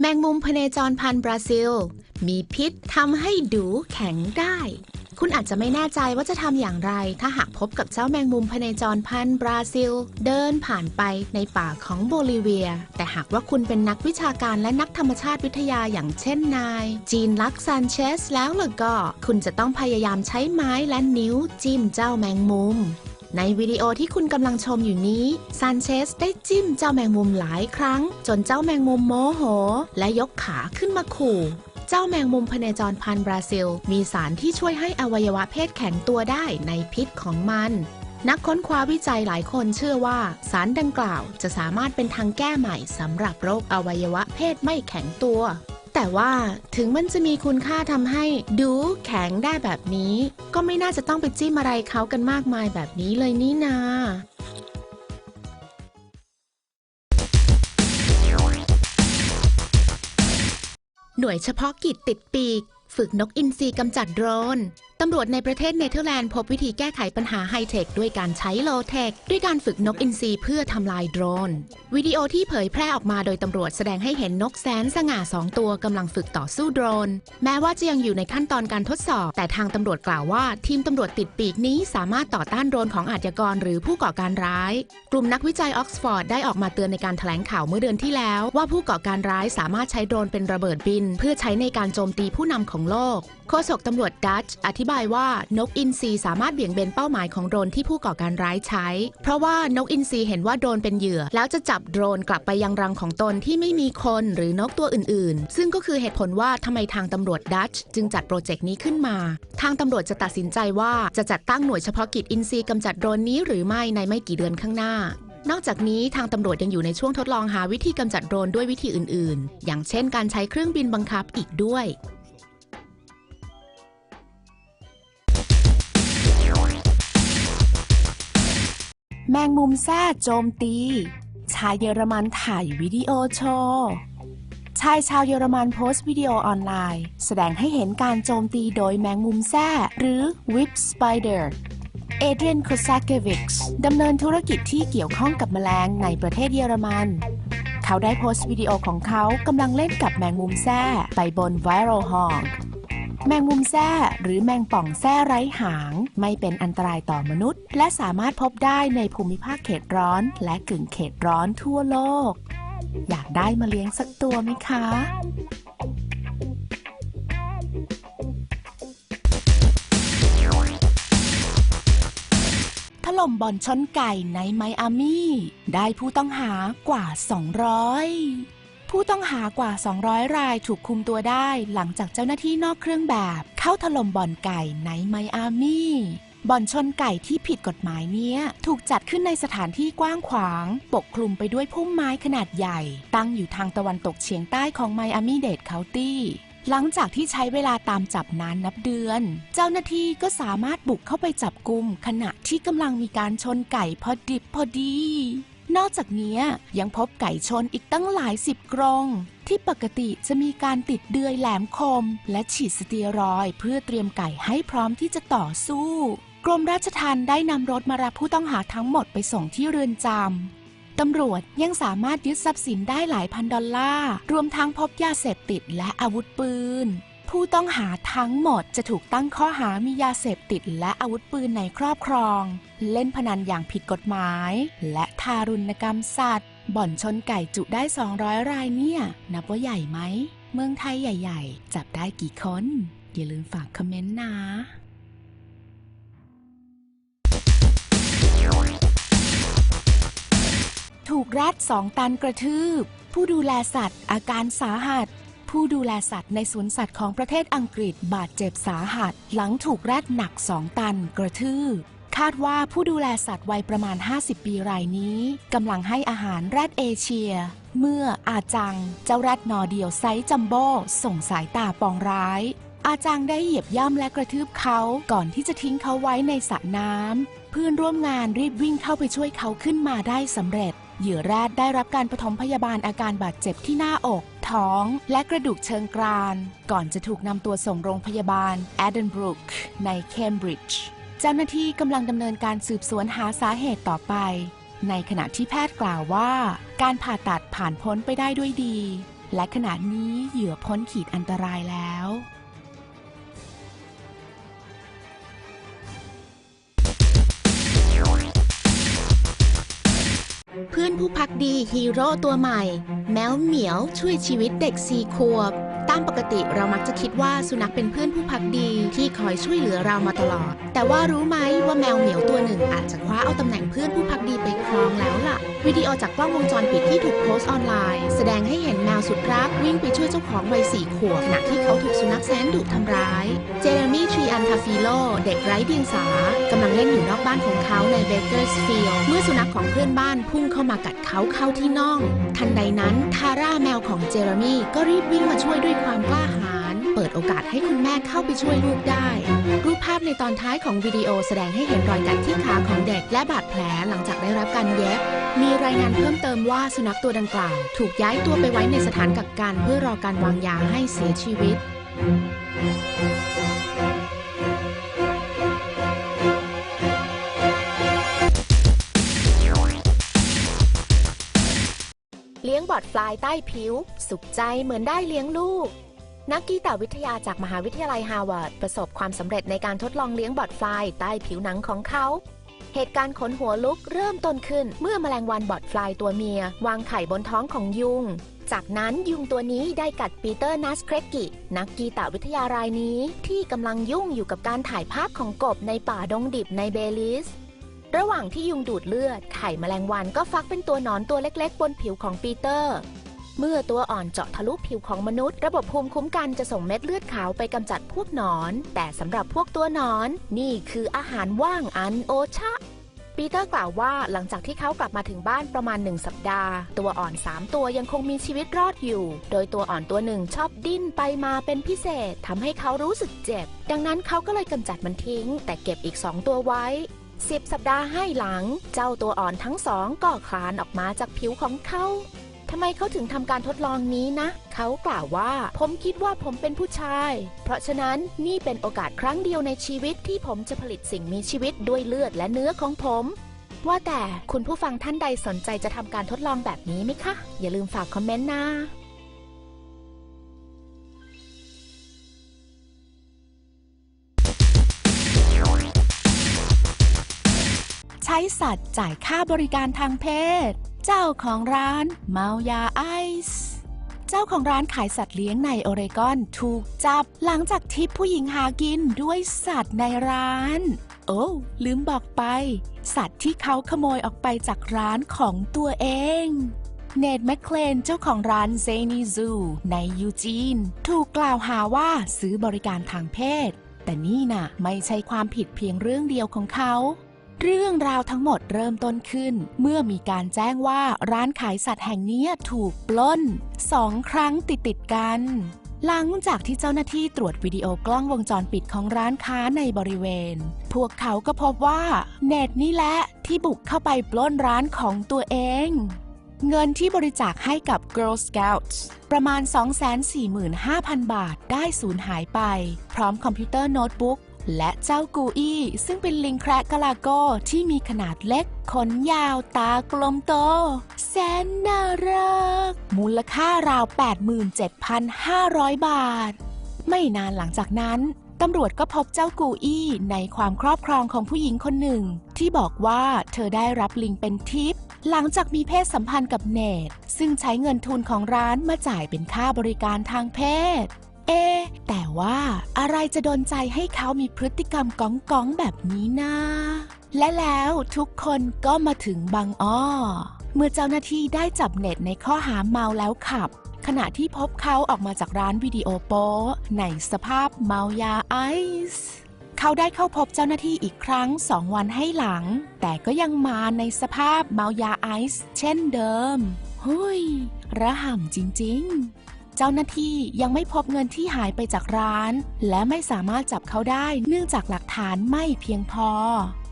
แมงมุมพเนจรพันธุ์บราซิล มีพิษทำให้ดูแข็งได้ คุณอาจจะไม่แน่ใจว่าจะทำอย่างไร ถ้าหากพบกับเจ้าแมงมุมพเนจรพันธุ์บราซิล เดินผ่านไปในป่าของโบลิเวีย แต่หากว่าคุณเป็นนักวิชาการและนักธรรมชาติวิทยาอย่างเช่นนาย จีนลักซานเชสแล้วล่ะก็ คุณจะต้องพยายามใช้ไม้และนิ้วจิ้มเจ้าแมงมุม ในวิดีโอที่คุณกำลังชมอยู่นี้ซานเชสได้จิ้มเจ้าแมงมุมหลายครั้ง จนเจ้าแมงมุมโมโห และยกขาขึ้นมาขู่ เจ้าแมงมุมพเนจรพันธุ์บราซิล มีสารที่ช่วยให้อวัยวะเพศแข็งตัวได้ในพิษของมัน นักค้นคว้าวิจัยหลายคนเชื่อว่า สารดังกล่าวจะสามารถเป็นทางแก้ใหม่สำหรับโรคอวัยวะเพศไม่แข็งตัว แต่ว่าถึงมันจะมีคุณค่าทำให้ดูแข็งได้แบบนี้ ก็ไม่น่าจะต้องไปจิ้มอะไรเขากันมากมายแบบนี้เลยนี่นาหน่วยเฉพาะกิจติดปีก ฝึกนกอินทรีกำจัดโดรน ตำรวจในประเทศเนเธอร์แลนด์พบวิธีแก้ไขปัญหาไฮเทคด้วยการใช้โลเทค ด้วยการฝึกนกอินทรีเพื่อทำลายโดรน วิดีโอที่เผยแพร่ออกมาโดยตำรวจแสดงให้เห็นนกแสนสง่าสองตัวกำลังฝึกต่อสู้โดรน แม้ว่าจะยังอยู่ในขั้นตอนการทดสอบ แต่ทางตำรวจกล่าวว่า ทีมตำรวจติดปีกนี้สามารถต่อต้านโดรนของอาชญากรหรือผู้ก่อการร้าย กลุ่มนักวิจัยออกซฟอร์ดได้ออกมาเตือนในการแถลงข่าวเมื่อเดือนที่แล้ว ว่าผู้ก่อการร้ายสามารถใช้โดรนเป็นระเบิดบิน เพื่อใช้ในการโจมตีผู้นำของโลก โฆษกตำรวจดัตช์อธิบายว่านกอินทรีสามารถเบี่ยงเบนเป้าหมายของโดรนที่ผู้ก่อการร้ายใช้ เพราะว่านกอินทรีเห็นว่าโดรนเป็นเหยื่อ แล้วจะจับโดรนกลับไปยังรังของตนที่ไม่มีคนหรือนกตัวอื่นๆ ซึ่งก็คือเหตุผลว่าทำไมทางตำรวจดัตช์จึงจัดโปรเจกต์นี้ขึ้นมา ทางตำรวจจะตัดสินใจว่าจะจัดตั้งหน่วยเฉพาะกิจอินทรีกำจัดโดรนนี้หรือไม่ในไม่กี่เดือนข้างหน้านอกจากนี้ทางตำรวจยังอยู่ในช่วงทดลองหาวิธีกำจัดโดรนด้วยวิธีอื่น ๆ อย่างเช่นการใช้เครื่องบินบังคับอีกด้วย แมงมุมแซ่โจมตี ชายเยอรมันถ่ายวิดีโอโชว์ชายชาวเยอรมันโพสต์วิดีโอออนไลน์ แสดงให้เห็นการโจมตีโดยแมงมุมแซ่หรือ Whip Spider เอเดรียนโคซาเกวิกส์ดำเนินธุรกิจที่เกี่ยวข้องกับแมลงในประเทศเยอรมัน เขาได้โพสต์วิดีโอของเขากำลังเล่นกับแมงมุมแซ่ไปบน Viral Hog แมงมุมแซ่หรือแมงป่องแซ่ไร้หาง ไม่เป็นอันตรายต่อมนุษย์ และสามารถพบได้ในภูมิภาคเขตร้อน และกึ่งเขตร้อนทั่วโลก อยากได้มาเลี้ยงสักตัวไหมคะถล่มบ่อนชนไก่ในไมอามี่ ได้ผู้ต้องหากว่า 200 ผู้ต้องหากว่า 200 รายถูกคุมตัวได้หลังจากเจ้าหน้าที่นอกเครื่องแบบ เข้าถล่มบ่อนไก่ในไมอามี่บ่อนชนไก่ที่ผิดกฎหมายเนี้ย ถูกจัดขึ้นในสถานที่กว้างขวาง ปกคลุมไปด้วยพุ่มไม้ขนาดใหญ่ ตั้งอยู่ทางตะวันตกเฉียงใต้ของไมอามี่เดดเคาน์ตี้หลังจากที่ใช้เวลาตามจับนานนับเดือน เจ้าหน้าที่ก็สามารถบุกเข้าไปจับกลุ่มขณะที่กำลังมีการชนไก่พอดิบพอดี นอกจากนี้ยังพบไก่ชนอีกตั้งหลายสิบกรงที่ปกติจะมีการติดเดือยแหลมคม และฉีดสเตียรอยเพื่อเตรียมไก่ให้พร้อมที่จะต่อสู้ กรมราชทัณฑ์ได้นำรถมารับผู้ต้องหาทั้งหมดไปส่งที่เรือนจำตำรวจยังสามารถยึดทรัพย์สินได้หลายพันดอลลาร์ รวมทั้งพบยาเสพติดและอาวุธปืน ผู้ต้องหาทั้งหมดจะถูกตั้งข้อหามียาเสพติดและอาวุธปืนในครอบครอง เล่นพนันอย่างผิดกฎหมาย และทารุณกรรมสัตว์ บ่อนชนไก่จุได้ 200 รายเนี่ย นับว่าใหญ่ไหม เมืองไทยใหญ่ ๆ จับได้กี่คน อย่าลืมฝากคอมเมนต์นะถูกแรดสองตันกระทืบ ผู้ดูแลสัตว์อาการสาหัส ผู้ดูแลสัตว์ในสวนสัตว์ของประเทศอังกฤษบาดเจ็บสาหัส หลังถูกแรดหนัก2ตันกระทืบคาดว่าผู้ดูแลสัตว์วัยประมาณ 50 ปีรายนี้กำลังให้อาหารแรดเอเชีย เมื่ออาจัง เจ้าแรดนอร์เดียวไซส์จัมโบ้ส่งสายตาปองร้าย อาจังได้เหยียบย่ำและกระทืบเขาก่อนที่จะทิ้งเขาไว้ในสระน้ำเพื่อนร่วมงานรีบวิ่งเข้าไปช่วยเขาขึ้นมาได้สำเร็จ เหยื่อแรดได้รับการปฐมพยาบาลอาการบาดเจ็บที่หน้าอก ท้อง และกระดูกเชิงกราน ก่อนจะถูกนำตัวส่งโรงพยาบาลแอดเดนบรุกในเคมบริดจ์เจ้าหน้าที่กำลังดำเนินการสืบสวนหาสาเหตุต่อไป ในขณะที่แพทย์กล่าวว่า การผ่าตัดผ่านพ้นไปได้ด้วยดี และขณะนี้เหยื่อพ้นขีดอันตรายแล้ว เพื่อนผู้พักดีฮีโร่ตัวใหม่ แมวเหมียวช่วยชีวิตเด็กสี่ขวบ ตามปกติเรามักจะคิดว่าสุนัขเป็นเพื่อนผู้พักดีที่คอยช่วยเหลือเรามาตลอด แต่ว่ารู้ไหมว่าแมวเหมียวตัวหนึ่งอาจจะคว้าเอาตำแหน่งเพื่อนผู้พักดีไปครองแล้วล่ะวิดีโอจากกล้องวงจรปิดที่ถูกโพสต์ออนไลน์ แสดงให้เห็นแมวสุดรักวิ่งไปช่วยเจ้าของวัยสี่ขวบขณะที่เขาถูกสุนัขแสนดุทำร้าย เจเรมี่ทรีอันทาฟิโล เด็กไร้เดียงสากำลังเล่นอยู่นอกบ้านของเขาในเบเกอร์สฟิลด์เมื่อสุนัขของเพื่อนบ้านพุ่งเข้ามากัดเขาเข้าที่น่อง ทันใดนั้นทาร่าแมวของเจเรมี่ก็รีบวิ่งมาช่วยด้วยความกล้าหาญ เปิดโอกาสให้คุณแม่เข้าไปช่วยลูกได้ รูปภาพในตอนท้ายของวิดีโอแสดงให้เห็นรอยกัดที่ขาของเด็กและบาดแผลหลังจากได้รับการเย็บ มีรายงานเพิ่มเติมว่าสุนัขตัวดังกล่าว ถูกย้ายตัวไปไว้ในสถานกักกันเพื่อรอการวางยาให้เสียชีวิตเลี้ยงบอดฟลายใต้ผิว สุขใจเหมือนได้เลี้ยงลูก นักกีตาวิทยาจากมหาวิทยาลัยฮาร์วาร์ดประสบความสำเร็จในการทดลองเลี้ยงบอดฟลายใต้ผิวหนังของเขา เหตุการณ์ขนหัวลุกเริ่มต้นขึ้นเมื่อแมลงวันบอดฟลายตัวเมีย วางไข่บนท้องของยุง จากนั้นยุงตัวนี้ได้กัดปีเตอร์นัสเครกกิ นักกีตาวิทยารายนี้ที่กำลังยุ่งอยู่กับการถ่ายภาพของกบในป่าดงดิบในเบลิสระหว่างที่ยุงดูดเลือด ไข่แมลงวันก็ฟักเป็นตัวหนอนตัวเล็กๆ บนผิวของปีเตอร์ เมื่อตัวอ่อนเจาะทะลุผิวของมนุษย์ ระบบภูมิคุ้มกันจะส่งเม็ดเลือดขาวไปกำจัดพวกหนอน แต่สำหรับพวกตัวหนอน นี่คืออาหารว่างอันโอชะปีเตอร์กล่าวว่าหลังจากที่เขากลับมาถึงบ้านประมาณหนึ่งสัปดาห์ ตัวอ่อน 3 ตัวยังคงมีชีวิตรอดอยู่ โดยตัวอ่อนตัวหนึ่งชอบดิ้นไปมาเป็นพิเศษทำให้เขารู้สึกเจ็บ ดังนั้นเขาก็เลยกำจัดมันทิ้ง แต่เก็บอีก 2 ตัวไว้ 10 สัปดาห์ให้หลัง เจ้าตัวอ่อนทั้งสองก็คลานออกมาจากผิวของเขา ทำไมเขาถึงทำการทดลองนี้นะ เขากล่าวว่า ผมคิดว่าผมเป็นผู้ชาย เพราะฉะนั้นนี่เป็นโอกาสครั้งเดียวในชีวิตที่ผมจะผลิตสิ่งมีชีวิตด้วยเลือดและเนื้อของผมว่าแต่คุณผู้ฟังท่านใดสนใจจะทำการทดลองแบบนี้ไหมคะ อย่าลืมฝากคอมเมนต์นะใช้สัตว์จ่ายค่าบริการทางเพศ เจ้าของร้านเมายาไอซ์เจ้าของร้านขายสัตว์เลี้ยงในโอเรกอนถูกจับหลังจากที่ผู้หญิงหากินด้วยสัตว์ในร้าน โอ้ลืมบอกไป สัตว์ที่เขาขโมยออกไปจากร้านของตัวเอง เนทแมคเคลนเจ้าของร้านเซนีซูในยูจีน ถูกกล่าวหาว่าซื้อบริการทางเพศ แต่นี่น่ะไม่ใช่ความผิดเพียงเรื่องเดียวของเขา เรื่องราวทั้งหมดเริ่มต้นขึ้น เมื่อมีการแจ้งว่าร้านขายสัตว์แห่งนี้ถูกปล้นสองครั้งติดติดกัน หลังจากที่เจ้าหน้าที่ตรวจวิดีโอกล้องวงจรปิดของร้านค้าในบริเวณ พวกเขาก็พบว่าเนตนี่แหละที่บุกเข้าไปปล้นร้านของตัวเอง เงินที่บริจาคให้กับ Girl Scouts ประมาณ 245,000 บาทได้สูญหายไป พร้อมคอมพิวเตอร์โน้ตบุ๊ก และเจ้ากูอี้ซึ่งเป็นลิงแคระกะลาโกที่มีขนาดเล็ก ขนยาวตากลมโต แสนน่ารัก มูลค่าราว 87,500 บาท ไม่นานหลังจากนั้นตำรวจก็พบเจ้ากูอี้ในความครอบครองของผู้หญิงคนหนึ่ง ที่บอกว่าเธอได้รับลิงเป็นทิป หลังจากมีเพศสัมพันธ์กับเนตซึ่งใช้เงินทุนของร้านมาจ่ายเป็นค่าบริการทางเพศ เอ แต่ว่าอะไรจะดนใจให้เขามีพฤติกรรมก้องก้องๆแบบนี้นะและแล้วทุกคนก็มาถึงบางอ้อ เมื่อเจ้าหน้าที่ได้จับเน็ตในข้อหาเมาแล้วขับ ขณะที่พบเขาออกมาจากร้านวิดีโอโป๊ในสภาพเมายาไอซ์เขาได้เข้าพบเจ้าหน้าที่อีกครั้งสองวันให้หลัง แต่ก็ยังมาในสภาพเมายาไอซ์เช่นเดิม หุยระห่ำจริง ๆ เจ้าหน้าที่ยังไม่พบเงินที่หายไปจากร้าน และไม่สามารถจับเขาได้เนื่องจากหลักฐานไม่เพียงพอ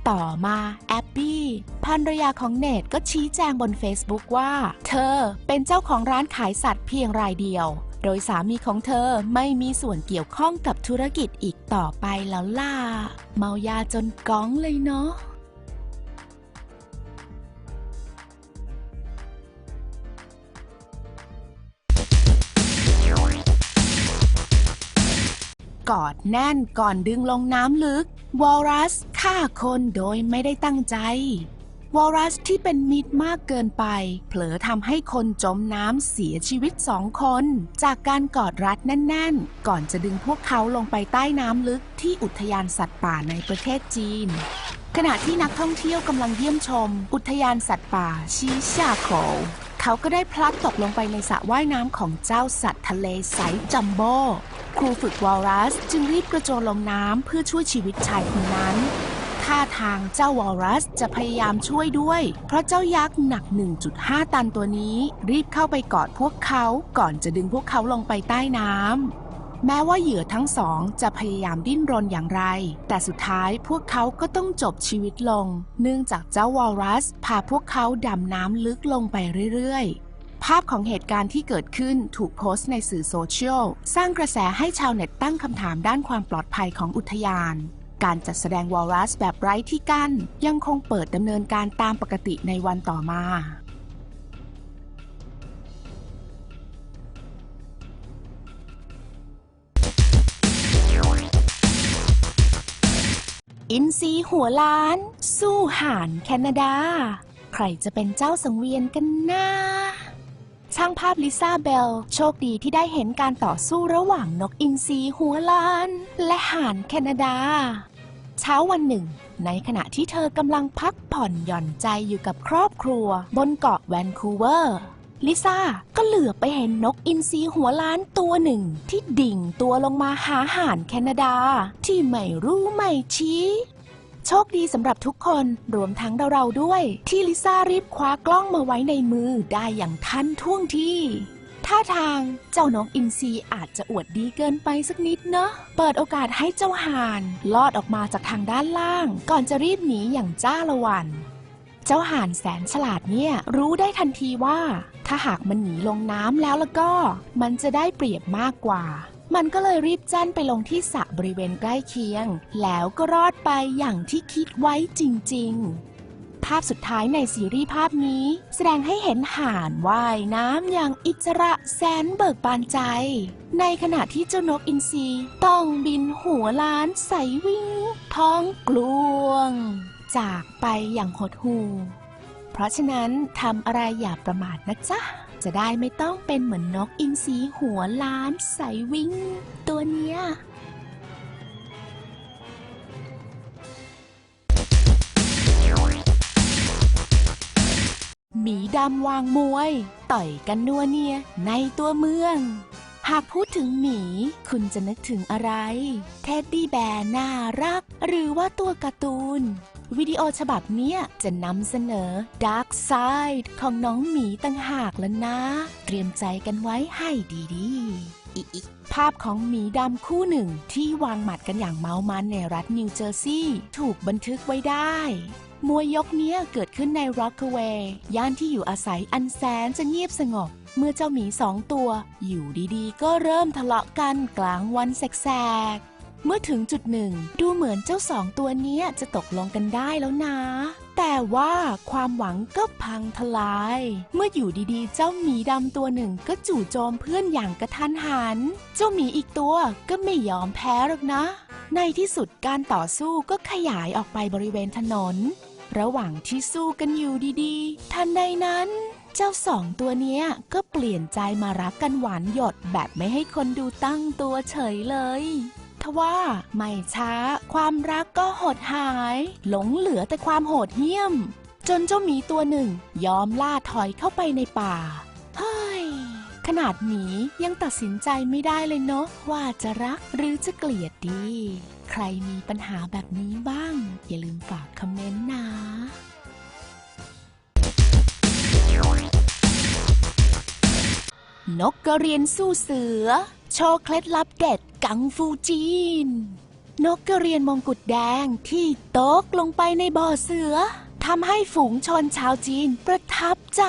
ต่อมาแอบบี้ภรรยาของเนตก็ชี้แจงบน Facebook ว่า เธอเป็นเจ้าของร้านขายสัตว์เพียงรายเดียวโดยสามีของเธอไม่มีส่วนเกี่ยวข้องกับธุรกิจอีกต่อไปแล้วล่ะ เมายาจนก้องเลยเนาะ กอดแน่นก่อนดึงลงน้ำลึก วอลรัสฆ่าคนโดยไม่ได้ตั้งใจ วอลรัสที่เป็นมิตรมากเกินไป เผลอทำให้คนจมน้ำเสียชีวิตสองคน จากการกอดรัดแน่น ๆ ก่อนจะดึงพวกเขาลงไปใต้น้ำลึกที่อุทยานสัตว์ป่าในประเทศจีน ขณะที่นักท่องเที่ยวกำลังเยี่ยมชม อุทยานสัตว์ป่าชีชาโขวเขาก็ได้พลัดตกลงไปในสระว่ายน้ำของเจ้าสัตว์ทะเลไซจัมโบ้ ครูฝึกวอลรัสจึงรีบกระโจนลงน้ำเพื่อช่วยชีวิตชายคนนั้นท่าทางเจ้าวอลรัสจะพยายามช่วยด้วย เพราะเจ้ายักษ์หนัก 1.5 ตันตัวนี้รีบเข้าไปกอดพวกเขาก่อนจะดึงพวกเขาลงไปใต้น้ำแม้ว่าเหยื่อทั้งสองจะพยายามดิ้นรนอย่างไร แต่สุดท้ายพวกเขาก็ต้องจบชีวิตลง เนื่องจากเจ้าวอลรัสพาพวกเขาดำน้ำลึกลงไปเรื่อยๆ ภาพของเหตุการณ์ที่เกิดขึ้นถูกโพสต์ในสื่อโซเชียล สร้างกระแสให้ชาวเน็ตตั้งคำถามด้านความปลอดภัยของอุทยาน การจัดแสดงวอลรัสแบบไร้ที่กั้น ยังคงเปิดดำเนินการตามปกติในวันต่อมาอินซีหัวล้าน สู้ห่านแคนาดา ใครจะเป็นเจ้าสังเวียนกันนะ ช่างภาพลิซ่าเบล โชคดีที่ได้เห็นการต่อสู้ระหว่างนกอินทรีหัวล้าน และห่านแคนาดา เช้าวันหนึ่ง ในขณะที่เธอกำลังพักผ่อนหย่อนใจอยู่กับครอบครัว บนเกาะแวนคูเวอร์ลิซ่าก็เหลือบไปเห็นนกอินทรีหัวล้านตัวหนึ่ง ที่ดิ่งตัวลงมาหาห่านแคนาดา ที่ไม่รู้ไม่ชี้ โชคดีสำหรับทุกคน รวมทั้งเราๆด้วย ที่ลิซ่ารีบคว้ากล้องมาไว้ในมือได้อย่างทันท่วงทีท่าทางเจ้านกอินทรีอาจจะอวดดีเกินไปสักนิดเนาะ เปิดโอกาสให้เจ้าห่าน ลอดออกมาจากทางด้านล่าง ก่อนจะรีบหนีอย่างจ้าละวัน เจ้าห่านแสนฉลาดเนี่ยรู้ได้ทันทีว่า ถ้าหากมันหนีลงน้ำแล้วแล้วก็ มันจะได้เปรียบมากกว่า มันก็เลยรีบจ้นไปลงที่สระบริเวณใกล้เคียง แล้วก็รอดไปอย่างที่คิดไว้จริง ๆ ภาพสุดท้ายในซีรีส์ภาพนี้ แสดงให้เห็นห่านว่ายน้ำอย่างอิสระแสนเบิกบานใจ ในขณะที่เจ้านกอินทรีต้องบินหัวล้านใสวิ่งท้องกลวง จากไปอย่างหดหู่เพราะฉะนั้นทำอะไรอย่าประมาทนะจ๊ะ จะได้ไม่ต้องเป็นเหมือนนกอินทรีหัวล้านใสวิ่งตัวเนี้ยหมีดำวางมวย ต่อยกันนัวเนียในตัวเมือง หากพูดถึงหมี คุณจะนึกถึงอะไร เท็ดดี้แบร์น่ารัก หรือว่าตัวการ์ตูน วิดีโอฉบับเนี้ยจะนำเสนอ Dark Side ของน้องหมีต่างหากแล้วนะ เตรียมใจกันไว้ให้ดีๆอีกภาพของหมีดำคู่หนึ่งที่วางหมัดกันอย่างเมามันในรัฐนิวเจอร์ซีย์ถูกบันทึกไว้ได้มวยยกเนี้ยเกิดขึ้นในร็อกเกเวย์ย่านที่อยู่อาศัยอันแสนจะเงียบสงบ เมื่อเจ้าหมีสองตัว อยู่ดีๆ ก็เริ่มทะเลาะกันกลางวันแสกๆ เมื่อถึงจุดหนึ่ง ดูเหมือนเจ้าสองตัวนี้จะตกลงกันได้แล้วนะ แต่ว่าความหวังก็พังทลาย เมื่ออยู่ดีๆ เจ้าหมีดำตัวหนึ่งก็จู่โจมเพื่อนอย่างกระทันหัน เจ้าหมีอีกตัวก็ไม่ยอมแพ้หรอกนะ ในที่สุดการต่อสู้ก็ขยายออกไปบริเวณถนน ระหว่างที่สู้กันอยู่ดีๆ ทันใดนั้นเจ้าสองตัวเนี้ยก็เปลี่ยนใจมารักกันหวานหยดแบบไม่ให้คนดูตั้งตัวเฉยเลย ว่า ไม่ช้า ความรักก็หดหาย หลงเหลือแต่ความโหดเหี้ยม จนเจ้าหมีตัวหนึ่ง ยอมล่าถอยเข้าไปในป่า เฮ้ย ขนาดหมียังตัดสินใจไม่ได้เลยเนาะว่าจะรักหรือจะเกลียดดี ใครมีปัญหาแบบนี้บ้าง อย่าลืมฝากคอมเมนต์นะนกกระเรียนสู้เสือ โชว์เคล็ดลับเด็ด กังฟูจีน นกกระเรียนมงกุฎแดงที่ตกลงไปในบ่อเสือทำให้ฝูงชนชาวจีนประทับใจ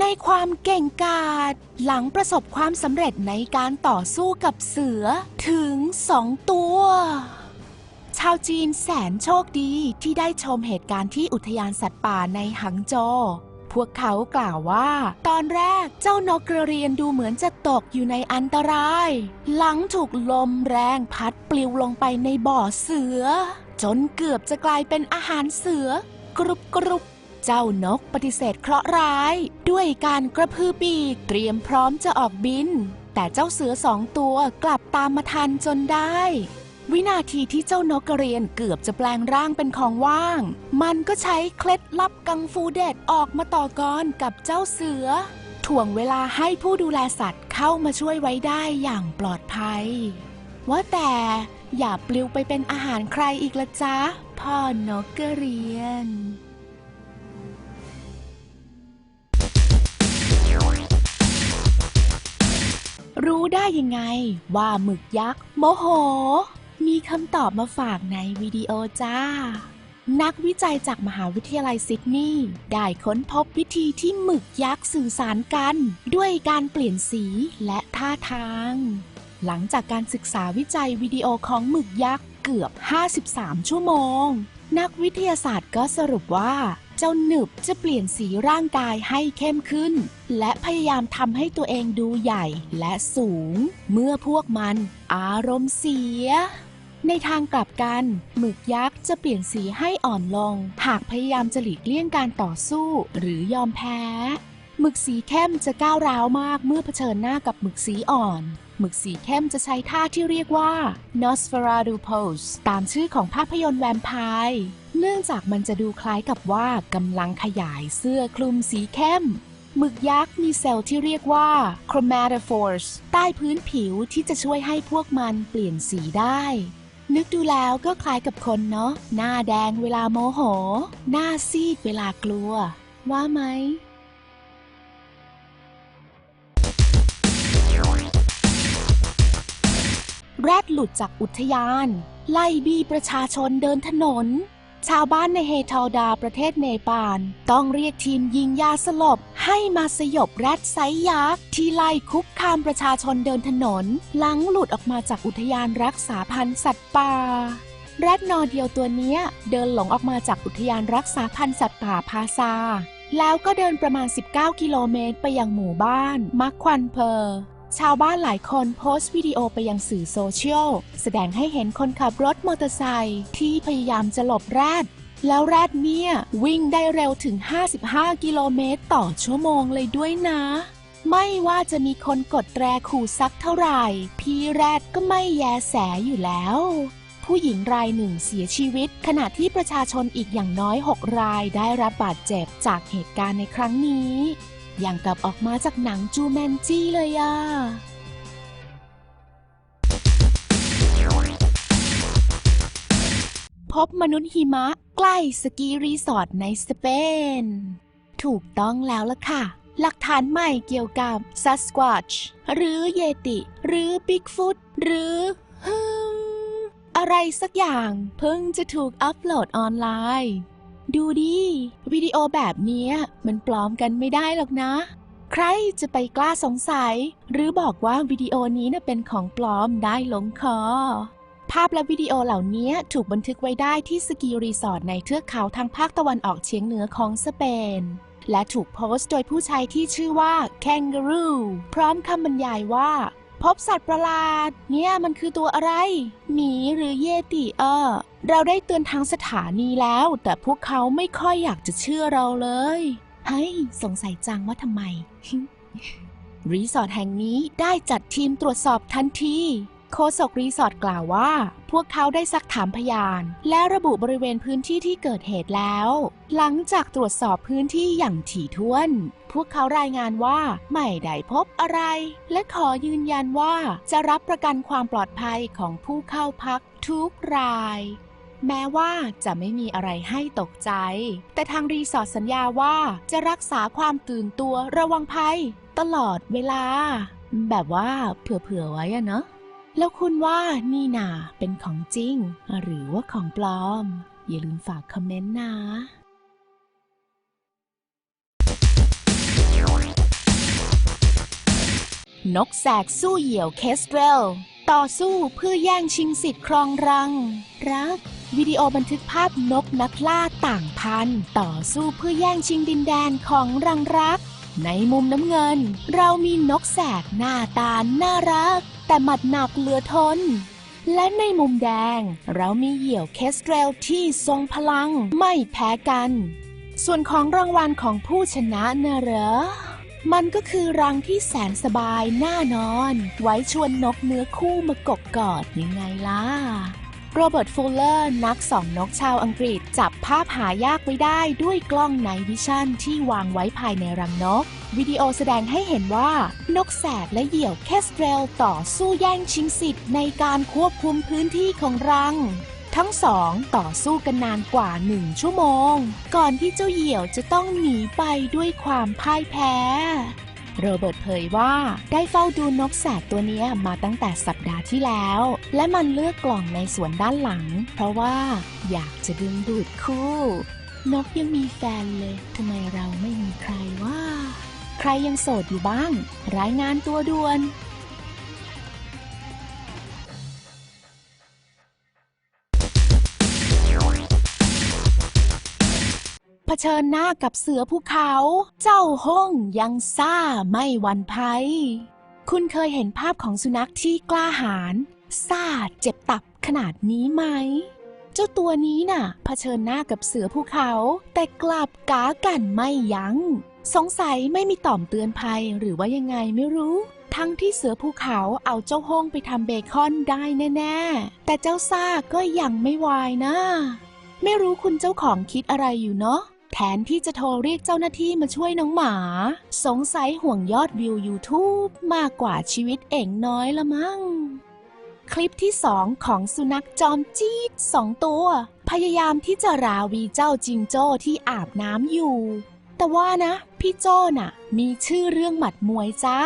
ในความเก่งกาจหลังประสบความสำเร็จในการต่อสู้กับเสือถึงสองตัว ชาวจีนแสนโชคดีที่ได้ชมเหตุการณ์ที่อุทยานสัตว์ป่าในหังโจ พวกเขากล่าวว่า ตอนแรกเจ้านกกระเรียนดูเหมือนจะตกอยู่ในอันตราย หลังถูกลมแรงพัดปลิวลงไปในบ่อเสือ จนเกือบจะกลายเป็นอาหารเสือกรุบกรุบเจ้านกปฏิเสธเคราะห์ร้าย ด้วยการกระพือปีกเตรียมพร้อมจะออกบิน แต่เจ้าเสือสองตัวกลับตามมาทันจนได้ วินาทีที่เจ้านกกระเรียนเกือบจะแปลงร่างเป็นของว่าง มันก็ใช้เคล็ดลับกังฟูเด็ดออกมาต่อกรกับเจ้าเสือ ถ่วงเวลาให้ผู้ดูแลสัตว์เข้ามาช่วยไว้ได้อย่างปลอดภัย ว่าแต่อย่าปลิวไปเป็นอาหารใครอีกละจ๊ะ พ่อนกกระเรียนรู้ได้ยังไงว่าหมึกยักษ์โมโห มีคำตอบมาฝากในวิดีโอจ้า นักวิจัยจากมหาวิทยาลัยซิดนีย์ได้ค้นพบวิธีที่หมึกยักษ์สื่อสารกัน ด้วยการเปลี่ยนสีและท่าทาง หลังจากการศึกษาวิจัยวิดีโอของหมึกยักษ์เกือบ 53 ชั่วโมง นักวิทยาศาสตร์ก็สรุปว่าเจ้าหนึบจะเปลี่ยนสีร่างกายให้เข้มขึ้น และพยายามทำให้ตัวเองดูใหญ่และสูง เมื่อพวกมันอารมณ์เสีย ในทางกลับกัน หมึกยักษ์จะเปลี่ยนสีให้อ่อนลง หากพยายามจะหลีกเลี่ยงการต่อสู้หรือยอมแพ้ หมึกสีเข้มจะก้าวร้าวมากเมื่อเผชิญหน้ากับหมึกสีอ่อน หมึกสีเข้มจะใช้ท่าที่เรียกว่า Nosferatu pose ตามชื่อของภาพยนตร์แวมไพร์เนื่องจากมันจะดูคล้ายกับว่ากำลังขยายเสื้อคลุมสีเข้มหมึกยักษ์มีเซลล์ที่เรียกว่า chromatophores ใต้พื้นผิวที่จะช่วยให้พวกมันเปลี่ยนสีได้ นึกดูแล้วก็คล้ายกับคนเนาะ หน้าแดงเวลาโมโห หน้าซีดเวลากลัว ว่าไหม แรดหลุดจากอุทยาน ไล่บีประชาชนเดินถนน ชาวบ้านในเฮทาดาประเทศเนปาลต้องเรียกทีมยิงยาสลบ ให้มาสยบแรดไซยักษ์ที่ไล่คุกคามประชาชนเดินถนน หลังหลุดออกมาจากอุทยานรักษาพันธุ์สัตว์ป่าแรดนอเดียวตัวนี้เดินหลงออกมาจากอุทยานรักษาพันธุ์สัตว์ป่าพาซาแล้วก็เดินประมาณ 19 กิโลเมตรไปยังหมู่บ้านมักควันเพอ ชาวบ้านหลายคนโพสต์วิดีโอไปยังสื่อโซเชียล แสดงให้เห็นคนขับรถมอเตอร์ไซค์ที่พยายามจะหลบแรด แล้วแรดเนี่ย วิ่งได้เร็วถึง 55 กิโลเมตรต่อชั่วโมงเลยด้วยนะ ไม่ว่าจะมีคนกดแตรขู่สักเท่าไหร่ พี่แรดก็ไม่แยแสอยู่แล้ว ผู้หญิงรายหนึ่งเสียชีวิต ขณะที่ประชาชนอีกอย่างน้อย 6 รายได้รับบาดเจ็บจากเหตุการณ์ในครั้งนี้ อย่างกับออกมาจากหนังจูแมนจี้เลยอะพบมนุษย์หิมะใกล้สกีรีสอร์ทในสเปน ถูกต้องแล้วล่ะค่ะ หลักฐานใหม่เกี่ยวกับ Sasquatch หรือเยติ หรือ Bigfoot หรืออะไรสักอย่างเพิ่งจะถูกอัปโหลดออนไลน์ ดูดิวิดีโอแบบนี้มันปลอมกันไม่ได้หรอกนะ ใครจะไปกล้าสงสัย หรือบอกว่าวิดีโอนี้น่ะเป็นของปลอมได้หลงคอ ภาพและวิดีโอเหล่านี้ถูกบันทึกไว้ได้ที่สกีรีสอร์ทในเทือกเขาทางภาคตะวันออกเฉียงเหนือของสเปน และถูกโพสต์โดยผู้ใช้ที่ชื่อว่า Kangaroo พร้อมคำบรรยายว่า พบสัตว์ประหลาด เนี่ยมันคือตัวอะไร หมีหรือเยติเออ เราได้เตือนทางสถานีแล้ว แต่พวกเขาไม่ค่อยอยากจะเชื่อเราเลย เฮ้ย สงสัยจังว่าทำไม รีสอร์ทแห่งนี้ได้จัดทีมตรวจสอบทันที โฆษกรีสอร์ทกล่าวว่า พวกเขาได้ซักถามพยาน และระบุบริเวณพื้นที่ที่เกิดเหตุแล้ว หลังจากตรวจสอบพื้นที่อย่างถี่ถ้วน พวกเขารายงานว่าไม่ได้พบอะไร และขอยืนยันว่าจะรับประกันความปลอดภัยของผู้เข้าพักทุกรายแม้ว่าจะไม่มีอะไรให้ตกใจ แต่ทางรีสอร์ทสัญญาว่าจะรักษาความตื่นตัวระวังภัย ตลอดเวลา แบบว่าเผื่อๆไว้อะเนาะ แล้วคุณว่านี่นาเป็นของจริง หรือว่าของปลอม อย่าลืมฝากคอมเมนต์นะนกแสกสู้เหยี่ยวเคสเทรล ต่อสู้เพื่อแย่งชิงสิทธิ์ครองรัง รัก วิดีโอบันทึกภาพนกนักล่าต่างพันธุ์ต่อสู้เพื่อแย่งชิงดินแดนของรังรัก ในมุมน้ำเงิน เรามีนกแสกหน้าตาน่ารัก แต่หมัดหนักเหลือทน และในมุมแดง เรามีเหี่ยวเคสเทรลที่ทรงพลังไม่แพ้กัน ส่วนของรางวัลของผู้ชนะเนอะเหรอ มันก็คือรังที่แสนสบายน่านอน ไว้ชวนนกเนื้อคู่มากกกอดยังไงล่ะ โรเบิร์ตฟูลเลอร์นักส่องนกชาวอังกฤษจับภาพหายากไว้ได้ด้วยกล้องไนวิชั่นที่วางไว้ภายในรังนก วิดีโอแสดงให้เห็นว่า นกแสกและเหยี่ยวแคสเทรลต่อสู้แย่งชิงสิทธิ์ในการควบคุมพื้นที่ของรัง ทั้งสองต่อสู้กันนานกว่าหนึ่งชั่วโมง ก่อนที่เจ้าเหยี่ยวจะต้องหนีไปด้วยความพ่ายแพ้ โรเบิร์ตเผยว่าได้เฝ้าดูนกแสกตัวนี้มาตั้งแต่สัปดาห์ที่แล้ว และมันเลือกกล่องในสวนด้านหลัง เพราะว่าอยากจะดึงดูดคู่ นกยังมีแฟนเลยทำไมเราไม่มีใครว่า ใครยังโสดอยู่บ้าง รายงานตัวด่วน ผชิญหน้ากับเสือภูเขา เจ้าห้องยังซ่าไม่หวันภัย คุณเคยเห็นภาพของสุนัขที่กล้าหาญซ่าเจ็บตับขนาดนี้ไหม เจ้าตัวนี้น่ะเผชิญหน้ากับเสือภูเขา แต่กลับกากันไม่ยัง้ง สงสัยไม่มีต่อมเตือนภัยหรือว่ายังไงไม่รู้ทั้งที่เสือภูเขาเอาเจ้าห้องไปทำเบคอนได้แน่ ๆ แต่เจ้าซ่าก็ยังไม่วายนะ ไม่รู้คุณเจ้าของคิดอะไรอยู่เนาะ แทนที่จะโทรเรียกเจ้าหน้าที่มาช่วยน้องหมา สงสัยห่วงยอดวิว YouTube มากกว่าชีวิตเองน้อยละมั้ง คลิปที่สองของสุนัขจอมจี๊ดสองตัว พยายามที่จะราวีเจ้าจิงโจ้ที่อาบน้ำอยู่ แต่ว่านะ พี่โจ้น่ะ มีชื่อเรื่องหมัดมวยจ้า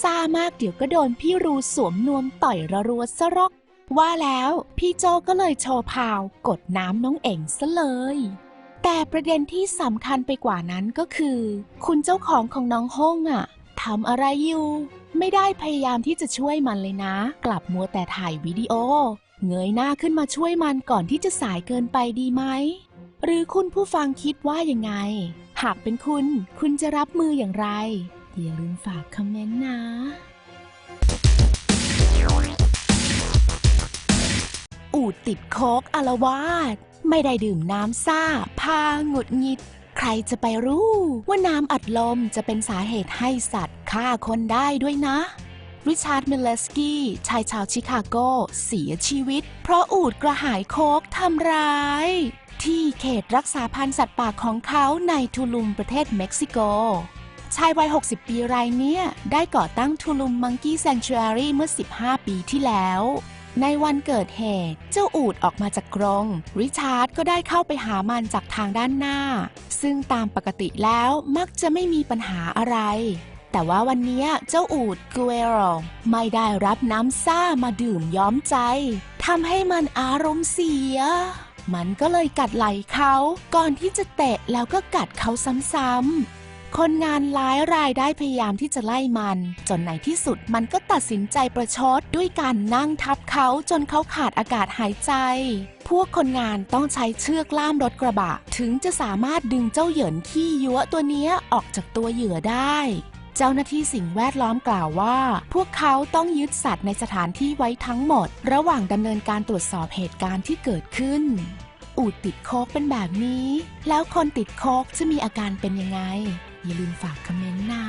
ซ่ามากเดี๋ยวก็โดนพี่รูสวมนวมต่อยระรัวซะรอกว่าแล้วพี่โจก็เลยโชว์พาวกดน้ำน้องเอ๋งซะเลย แต่ประเด็นที่สำคัญไปกว่านั้นก็คือ คุณเจ้าของของน้องห้องอะทำอะไรอยู่ ไม่ได้พยายามที่จะช่วยมันเลยนะ กลับมัวแต่ถ่ายวิดีโอ เงยหน้าขึ้นมาช่วยมันก่อนที่จะสายเกินไปดีไหม หรือคุณผู้ฟังคิดว่ายังไง หากเป็นคุณ คุณจะรับมืออย่างไร อย่าลืมฝากคอมเมนต์นะอูดติดโคกอารวาส ไม่ได้ดื่มน้ำซ่า พาหงุดหงิด ใครจะไปรู้ว่าน้ำอัดลมจะเป็นสาเหตุให้สัตว์ฆ่าคนได้ด้วยนะริชาร์ดมิลเลสกี้ ชายชาวชิคาโก เสียชีวิต เพราะอูดกระหายโคกทำร้าย ที่เขตรักษาพันธุ์สัตว์ป่าของเขาในทูลุมประเทศเม็กซิโก ชายวัย 60 ปีรายเนี้ยได้ก่อตั้งทูลุมมังกี้แซงชูอารีเมื่อ 15 ปีที่แล้ว ในวันเกิดเหตุ เจ้าอูดออกมาจากกรงริชาร์ดก็ได้เข้าไปหามันจากทางด้านหน้า ซึ่งตามปกติแล้วมักจะไม่มีปัญหาอะไร แต่ว่าวันนี้เจ้าอูดกูเอโรไม่ได้รับน้ำซ่ามาดื่มย้อมใจทำให้มันอารมณ์เสีย มันก็เลยกัดไหล่เขา ก่อนที่จะเตะแล้วก็กัดเขาซ้ำๆ คนงานหลายรายได้พยายามที่จะไล่มัน จนในที่สุดมันก็ตัดสินใจประชดด้วยการนั่งทับเขาจนเขาขาดอากาศหายใจ พวกคนงานต้องใช้เชือกล่ามรถกระบะ ถึงจะสามารถดึงเจ้าเหยินขี้ยัวตัวนี้ออกจากตัวเหยื่อได้เจ้าหน้าที่สิ่งแวดล้อมกล่าวว่า พวกเขาต้องยึดสัตว์ในสถานที่ไว้ทั้งหมด ระหว่างดำเนินการตรวจสอบเหตุการณ์ที่เกิดขึ้น อูดติดโคกเป็นแบบนี้ แล้วคนติดโคกจะมีอาการเป็นยังไง อย่าลืมฝากคอมเมนต์นะ